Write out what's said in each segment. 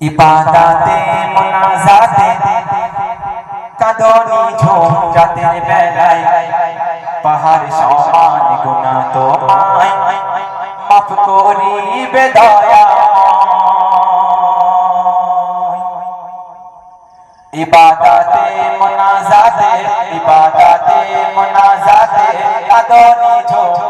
ইবাদাতে মোনাজাতে কাদনি ঝোম রাতের বেলায়, পাহাড় সমান গুণা তোমায়, মাফ করিবে দয়া। ইবাদাতে মোনাজাতে ইবাদাতে মোনাজাতে কাদনি ঝোম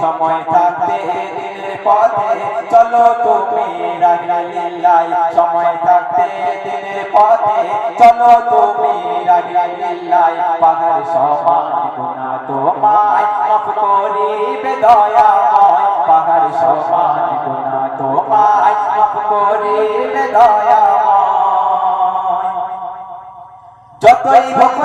সময় থাকতে দিনের পথে চলো তুমি রাগিলাই সময় থাকতে দিনের পথে চলো তুমি রাগিলাই পাহাড় সমান গুণা তোমায়, মাফ করিবে দয়াময়। পাহাড় সমান গুণা তোমায়, মাফ করিবে দয়াময়। যতই হোক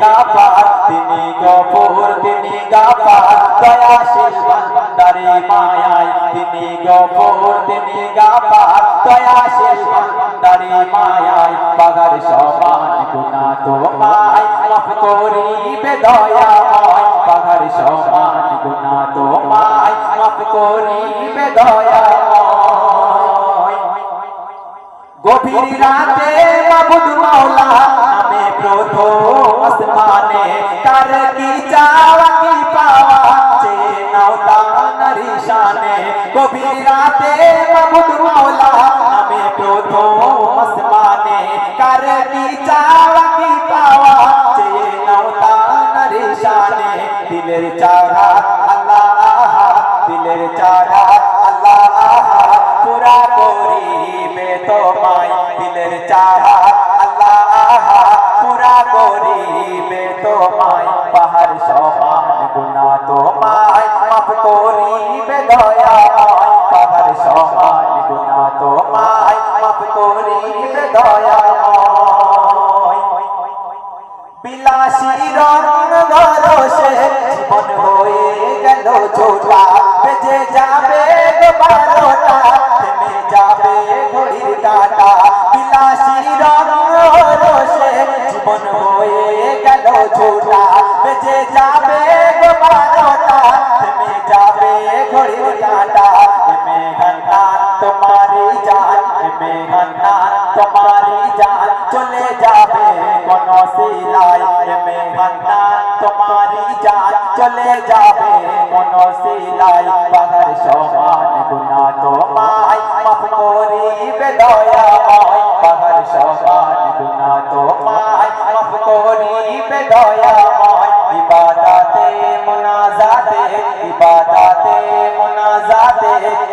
গাফার তিনি গফর তিনি গাফার দয়াশীল বান্দারে মায়ায় তিনি গফর তিনি গাফার দয়াশীল বান্দারে মায়ায় পাগার সমান গুণা তোমায় মাফ করিবে দয়াময় পাগার সমান গুণা তোমায় মাফ করিবে দয়াময় গভীর রাতে মাবুদ মাওলা রাতে মাবুদ মাওলা নামে প্রথম আসমানে কার কি চাওয়া কি পাওয়া চেনাও তার শানে দিলের চারা আল্লাহ দিলের চারা আল্লাহ পুরা করিবে তোমায় দিলের চাহা আল্লাহ পুরা করিবে তোমায় পাহাড় বিলাসী রং গরসে জীবন হয়ে গেল ছোটা যাবে বারোটা, থেমে যাবে ঘড়ির কাটা বিলাসী রং গরসে জীবন হয়ে গেল ছোটা বেজে যাবে বারোটা তোমারি জান চলে যাবে। সিলাই পাহাড় সমান গুণা তোমায়। মাফ করিবে দয়াময় পাহাড় সমান গুণা তোমায়। মাফ করিবে দয়াময়, ইবাদাতে মুনাজাতে, ইবাদাতে